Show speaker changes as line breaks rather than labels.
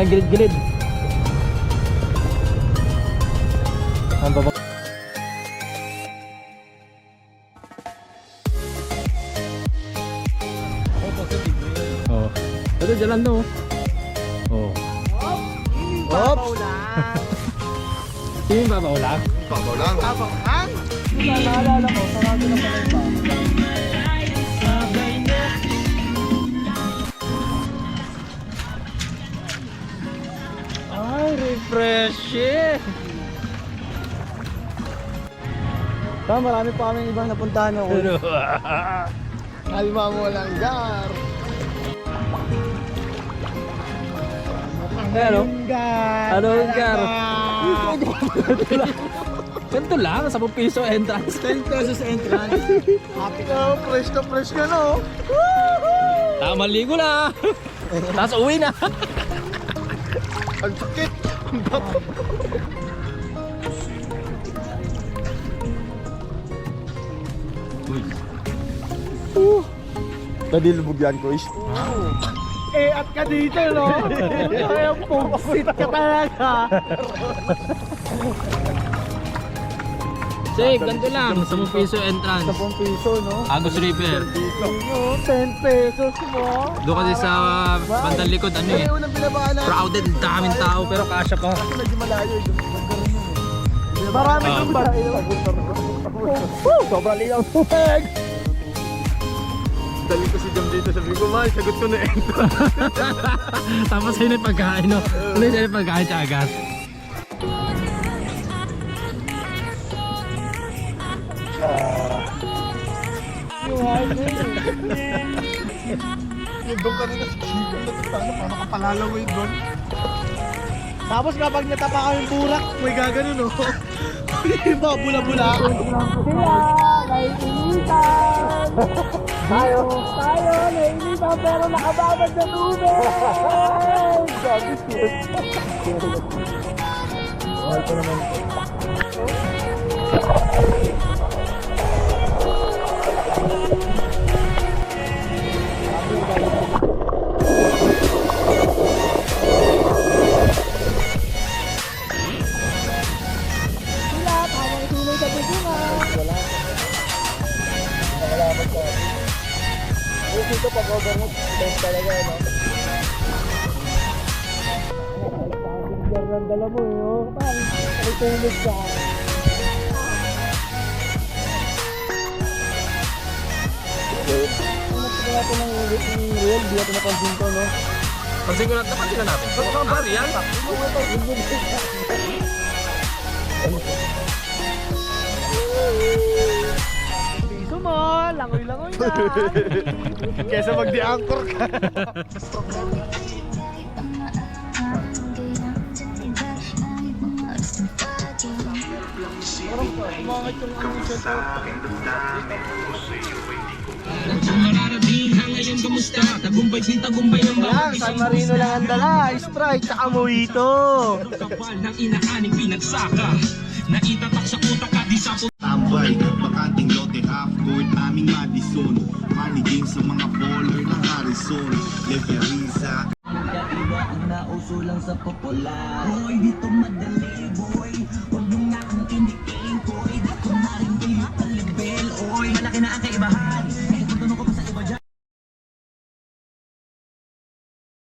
nakagilid-gilid. Ang baba. Oh. Ito dyan lang no. Oh.
Oops!
Sino yung babaw lang?
Babaw lang.
Naalala ko, sarado na pala yung baka.
Ay, refreshing!
Tama, marami pa kaming ibang napuntahan ako.
Kalma mo lang, Gar.
Ano?
Gar!
Ano, Gar? Ganito lang, 10 piso entrance.
10 pesos entrance.
Happy ka, fresh na fresh ka, no?
Tama ligo na. Tapos uwi na.
Bato. Nadilubog yan, Kuis.
eh, at ka dito, no? Kaya pugsit ka talaga.
Safe, ganito lang. 10 piso entrance.
10 piso, no?
Agos River.
No, 10 pesos mo.
Doon kasi sa bandang likod, ano eh. Crowded, daming tao pero kasya pa.
Medyo malayo eh.
Marami
Ah.
kang ba? Sobrang liyaw tubig.
Dali ko si Jam dito, sabi ko, man, sagot ko na eh.
Tapos yun yung pagkain, no? Ano yun yung pagkain tsaka
Yung.
Yung doon kanina sa chicken na paano, paano ka palalaway doon?
Tapos kapag natapa kami burak, may gagano no. Iba, bula-bula. Sila, naiinitan. tayo, tayo, naiinitan pero nakababad sa tubig. Sabi cute. Mahal ko naman. Wala. Nakalaman ka. Eh, dito pag overnight, best talaga, no? Ang ng dala mo, eh, oh. Parang, may tulog ka. Ang nagtagal natin ng real, di natin napansin ko, no?
Pansin ko lang, dapat sila natin. Ba't mga
langoy-langoy na.
Kesa magdi-anchor ka.
Umangat yung ano siya Yan, San Marino lang ang dala, Sprite, tsaka mojito.
kapal ng inaaning pinagsaka Naitatak sa utak at di sa
Tambay, bakanting lote half court, aming Madison. Maniging sa mga baller ng Harrison. Leveriza
ang nauso lang sa popular. Hoy, dito madali boy. Huwag mo nga akong kiniking Koy,